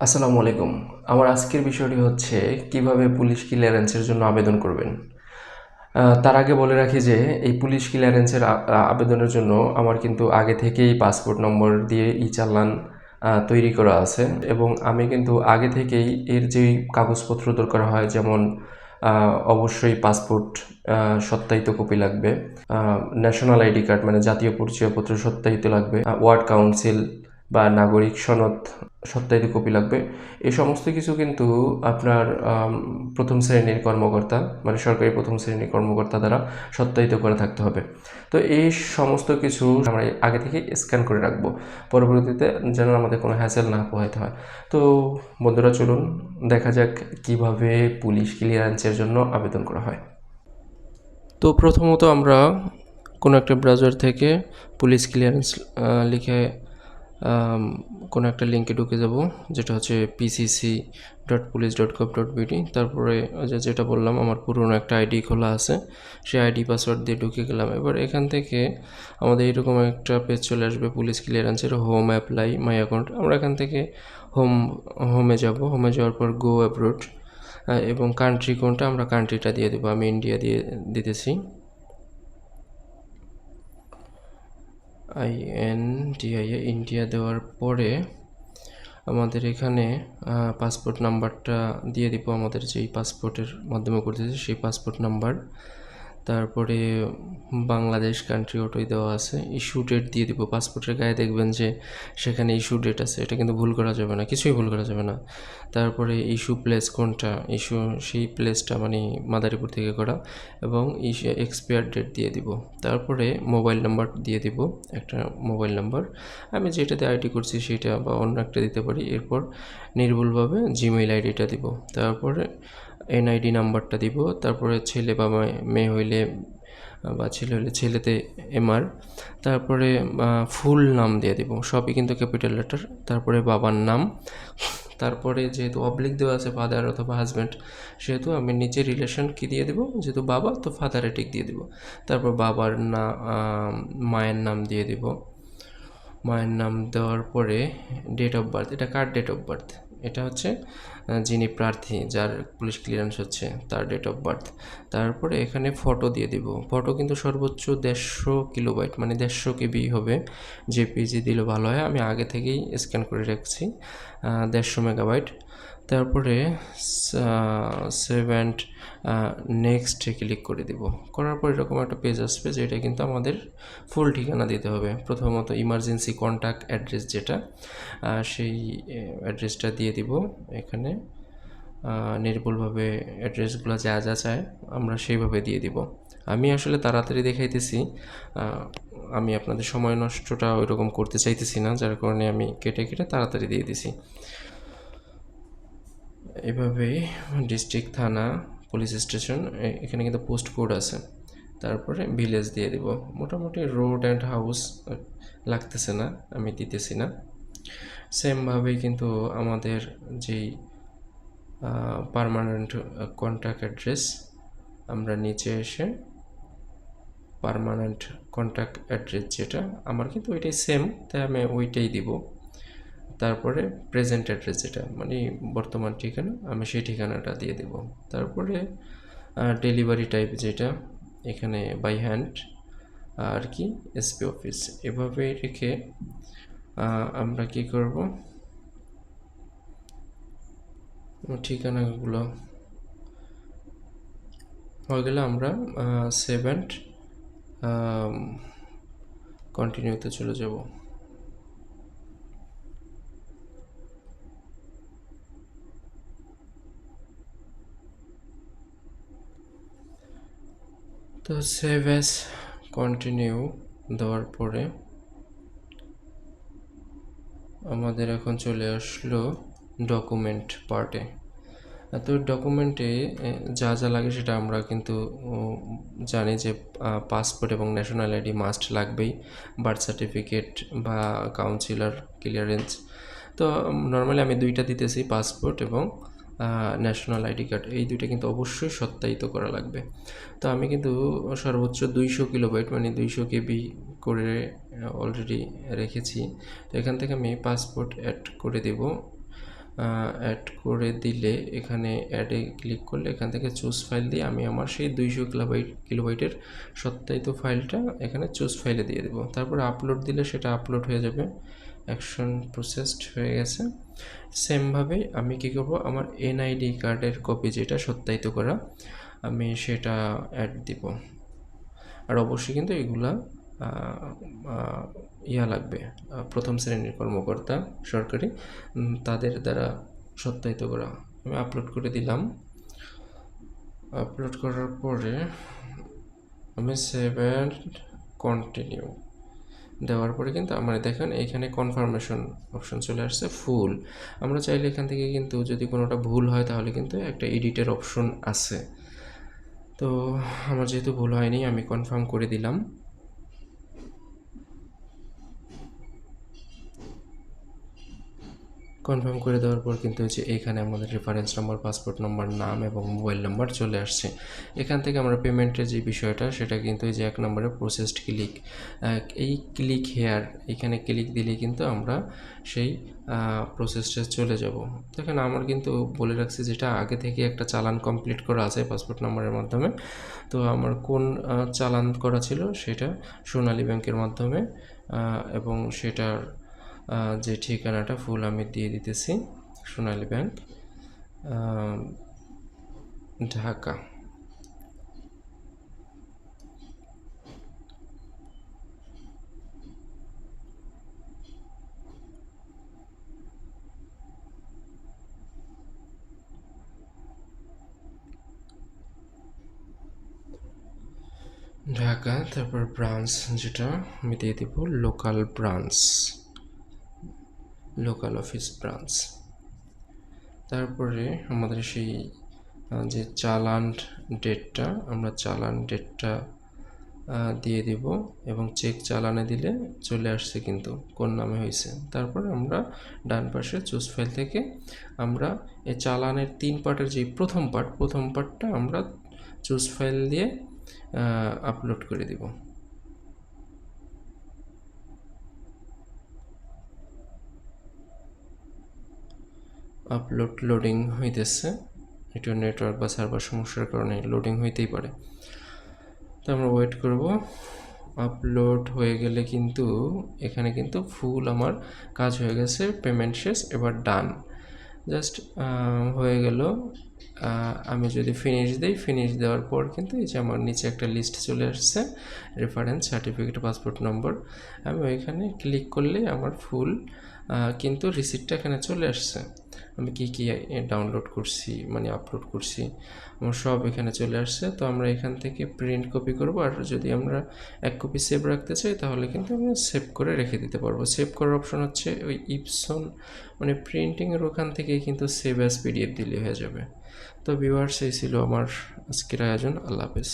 আসসালামু আলাইকুম। আমার আজকের বিষয়টি হচ্ছে, কীভাবে পুলিশ ক্লিয়ারেন্সের জন্য আবেদন করবেন? তার আগে বলে রাখি যে, এই পুলিশ ক্লিয়ারেন্সের আবেদনের জন্য আমার কিন্তু আগে থেকেই পাসপোর্ট নম্বর দিয়ে ই চালান তৈরি করা আছে। এবং আমি কিন্তু আগে থেকেই এর যেই কাগজপত্র দরকার হয়, যেমন অবশ্যই পাসপোর্ট সত্যায়িত কপি লাগবে। ন্যাশনাল আইডি কার্ড মানে জাতীয় পরিচয়পত্র সত্যায়িত লাগবে। ওয়ার্ড কাউন্সিল বা নাগরিক সনদ সত্যায়িত কপি লাগবে। এই সমস্ত কিছু কিন্তু আপনার প্রথম শ্রেণির কর্মকর্তা মানে সরকারি প্রথম শ্রেণির কর্মকর্তা দ্বারা সত্যায়িত করে থাকতে হবে। তো এই সমস্ত কিছু আমরা আগে থেকে স্ক্যান করে রাখব। পরবর্তীতে যেন আমাদের কোনো হ্যাসেল না পোহাইতে হয়। তো বন্ধুরা, চলুন দেখা যাক কীভাবে পুলিশ ক্লিয়ারেন্সের জন্য আবেদন করা হয়। তো প্রথমত আমরা কোনো একটা ব্রাউজার থেকে পুলিশ ক্লিয়ারেন্স লিখে কোনো একটা লিঙ্কে ঢুকে যাব, যেটা হচ্ছে PCC dot police dot gov dot BD তারপরে যেটা বললাম, আমার পুরনো একটা আইডি খোলা আছে, সেই আইডি পাসওয়ার্ড দিয়ে ঢুকে গেলাম। এবার এখান থেকে আমাদের এরকম একটা পেজ চলে আসবে পুলিশ ক্লিয়ারেন্সের হোম অ্যাপ্লাই মাই অ্যাকাউন্ট আমরা এখান থেকে হোম হোমে যাব। হোমে যাওয়ার পর গো অ্যাব্রোড এবং কান্ট্রি কোনটা, আমরা কান্ট্রিটা দিয়ে দেবো। আমি ইন্ডিয়া দিয়ে দিতেছি। I N DI A India দেওয়ার পরে আমাদের এখানে পাসপোর্ট নাম্বারটা দিয়ে দিব। আমাদের যেই পাসপোর্টের মাধ্যমে করতেছে সেই পাসপোর্ট নাম্বার তারপরে বাংলাদেশ কান্ট্রি ওটাই দেওয়া আছে। ইস্যু ডেট দিয়ে দিব। পাসপোর্টের গায়ে দেখবেন যে সেখানে ইস্যু ডেট আছে। এটা কিন্তু ভুল করা যাবে না। কিছুই ভুল করা যাবে না। তারপরে ইস্যু প্লেস কোনটা? ইস্যু সেই প্লেসটা মানে মাদারীপুর থেকে করা। এবং ইস্যু এক্সপায়ার ডেট দিয়ে দিব। তারপরে মোবাইল নাম্বার দিয়ে দিব। একটা মোবাইল নাম্বার আমি যেটাতে আইডি করছি সেটা বা অন্য একটা দিতে পারি। এরপর নির্ভুলভাবে জিমেইল আইডিটা দিব। তারপরে এনআইডি নাম্বারটা দিব। তারপরে ছেলে বা মেয়ে হইলে, বা ছেলে হলে ছেলেতে এমআর তারপরে ফুল নাম দিয়ে দিব। সবই কিন্তু ক্যাপিটাল লেটার। তারপরে বাবার নাম। তারপরে যেহেতু অবলিক দেওয়া আছে ফাদার অথবা হাজব্যান্ড সেহেতু আমি নিচে রিলেশন কি দিয়ে দেবো? যেহেতু বাবা, তো ফাদারে টিক দিয়ে দিব। তারপর বাবার না মায়ের নাম দিয়ে দিব। মায়ের নাম দেওয়ার পরে ডেট অফ বার্থ এটা কার ডেট অফ বার্থ এটা হচ্ছে যিনি প্রার্থী, যার পুলিশ ক্লিয়ারেন্স হচ্ছে, তার ডেট অফ বার্থ তারপরে এখানে ফটো দিয়ে দিব। ফটো কিন্তু সর্বোচ্চ দেড়শো কিলোবাইট মানে দেড়শো কেবি হবে। জেপিজি দিলে ভালো হয়। আমি আগে থেকেই স্ক্যান করে রাখছি দেড়শো মেগাবাইট তারপরে সেভেন নেক্সটে ক্লিক করে দিব। করার পর এরকম একটা পেজ আসবে যেটা কিন্তু আমাদের ফুল ঠিকানা দিতে হবে। প্রথমত ইমার্জেন্সি কন্ট্যাক্ট অ্যাড্রেস যেটা সেই অ্যাড্রেসটা দিয়ে দিব এখানে। নির্ভুলভাবে অ্যাড্রেসগুলো যা যা চায় আমরা সেইভাবে দিয়ে দিব। আমি আসলে তাড়াতাড়ি দেখাইতেছি আমি আপনাদের সময় নষ্টটা ওইরকম করতে চাইতেছি না, যার কারণে আমি কেটে কেটে তাড়াতাড়ি দিয়ে দিছি। এভাবেই ডিস্ট্রিক্ট থানা পুলিশ স্টেশন এখানে কিন্তু পোস্ট কোড আছে। তারপরে ভিলেজ দিয়ে দিব। মোটামুটি রোড অ্যান্ড হাউস লাগতেছে না, আমি দিতেছি না। সেমভাবেই কিন্তু আমাদের যেই পারমানেন্ট কন্ট্যাক্ট অ্যাড্রেস আমরা নিচে এসে পারমানেন্ট কন্ট্যাক্ট অ্যাড্রেস যেটা, আমার কিন্তু ওইটাই সেম তাই আমি ওইটাই দিব। তারপরে প্রেজেন্ট অ্যাড্রেস যেটা মানে বর্তমান ঠিকানা, আমি সেই ঠিকানাটা দিয়ে দেব। তারপরে ডেলিভারি টাইপ যেটা, এখানে বাই হ্যান্ড আর কি এসপি অফিস এভাবে রেখে আমরা কি করব? ঠিকানাগুলো হয়ে গেলে আমরা সেভেন্ট কন্টিনিউতে চলে যাব। তো সেভ অ্যাজ কন্টিনিউ দেওয়ার পরে আমাদের এখন চলে আসলো ডকুমেন্ট পার্টে তো ডকুমেন্টে যা যা লাগে সেটা আমরা কিন্তু জানি যে পাসপোর্ট এবং ন্যাশনাল আইডি মাস্ট লাগবেই বার্থ সার্টিফিকেট বা কাউন্সিলর ক্লিয়ারেন্স তো নর্মালি আমি দুইটা দিতেছি পাসপোর্ট এবং ন্যাশনাল আইডি কার্ড এই দুইটা কিন্তু অবশ্যই সত্যায়িত করা লাগবে। তো আমি কিন্তু সর্বোচ্চ দুইশো কিলোবাইট মানে দুইশো কেবি করে অলরেডি রেখেছি। তো এখান থেকে আমি পাসপোর্ট অ্যাড করে দেব। অ্যাড করে দিলে এখানে অ্যাডে ক্লিক করলে এখান থেকে চুজ ফাইল দিয়ে আমি আমার সেই দুইশো কিলোবাইট কিলোবাইটের সত্যায়িত ফাইলটা এখানে চুজ ফাইলে দিয়ে দেবো। তারপর আপলোড দিলে সেটা আপলোড হয়ে যাবে। অ্যাকশন প্রসেসড হয়ে গেছে। সেমভাবে আমি কী করব? আমার এনআইডি কার্ডের কপি যেটা সত্যায়িত করা, আমি সেটা অ্যাড দিব। আর অবশ্যই কিন্তু এগুলা ইয়া লাগবে প্রথম শ্রেণির কর্মকর্তা সরকারি তাদের দ্বারা সত্যায়িত করা। আমি আপলোড করে দিলাম। আপলোড করার পরে আমি সেভেন কন্টিনিউ দেওয়ার পরে কিন্তু আমার দেখেন এখানে কনফার্মেশন অপশন চলে আসছে ফুল আমরা চাইলে এখান থেকে কিন্তু যদি কোনোটা ভুল হয় তাহলে কিন্তু একটা এডিটের অপশন আছে। তো আমার যেহেতু ভুল হয়নি, আমি কনফার্ম করে দিলাম। কনফার্ম করে দেওয়ার পর কিন্তু যে এখানে আমাদের রেফারেন্স নাম্বার পাসপোর্ট নাম্বার নাম এবং মোবাইল নাম্বার চলে আসছে। এখান থেকে আমরা পেমেন্টের যে বিষয়টা, সেটা কিন্তু এই যে এক নম্বরে প্রসেসড ক্লিক এই ক্লিক হেয়ার এখানে ক্লিক দিলে কিন্তু আমরা সেই প্রসেসটা চলে যাব। দেখেন, আমার কিন্তু বলে রাখছি যেটা আগে থেকে একটা চালান কমপ্লিট করা আছে পাসপোর্ট নাম্বারের মাধ্যমে। তো আমার কোন চালান করা ছিল সেটা সোনালী ব্যাংকের মাধ্যমে এবং সেটার যে ঠিকানাটা ফুল আমি দিয়ে দিতেছি সোনালী ব্যাংক ঢাকা। ঢাকা, তারপর ব্রাঞ্চ যেটা, আমি দিয়ে দিব local branch local office branch তারপরে আমাদের সেই যে চালান ডেটটা আমরা চালান ডেটটা দিয়ে দিব এবং চেক চালানে দিলে চলে আসছে কিন্তু, কোন নামে হয়েছে। তারপর আমরা ডান পাশে চুজ ফাইল থেকে আমরা এই চালানের তিন পার্টের যে প্রথম পার্ট প্রথম পার্টটা আমরা চুজ ফাইল দিয়ে আপলোড করে দিব। আপলোড লোডিং হইতেছে। একটু নেটওয়ার্ক বা সার্ভার সমস্যার কারণে লোডিং হইতেই পারে। তো আমরা ওয়েট করব। আপলোড হয়ে গেলে কিন্তু এখানে কিন্তু ফুল আমার কাজ হয়ে গেছে পেমেন্ট শেষ, এবার ডান জাস্ট হয়ে গেল। আমি যদি ফিনিশ দিই ফিনিশ দেওয়ার পর কিন্তু এই যে আমার নিচে একটা লিস্ট চলে আসছে রেফারেন্স সার্টিফিকেট পাসপোর্ট নম্বর আমি ওইখানে ক্লিক করলেই আমার ফুল কিন্তু রিসিপ্টটা এখানে চলে আসছে। আমি কি কি ডাউনলোড করছি মানে আপলোড করছি, আমার সব এখানে চলে আসছে। তো আমরা এখান থেকে প্রিন্ট কপি করব, আর যদি আমরা এক কপি সেভ রাখতে চাই, তাহলে কিন্তু আমরা সেভ করে রেখে দিতে পারব। সেভ করার অপশন হচ্ছে ওই ইপসন মানে প্রিন্টিংয়ের ওখান থেকে কিন্তু সেভ অ্যাজ পিডিএফ দিলে হয়ে যাবে। তো ভিউয়ার্স এই ছিল আমার আজকের আয়োজন। আল্লাহ হাফেজ।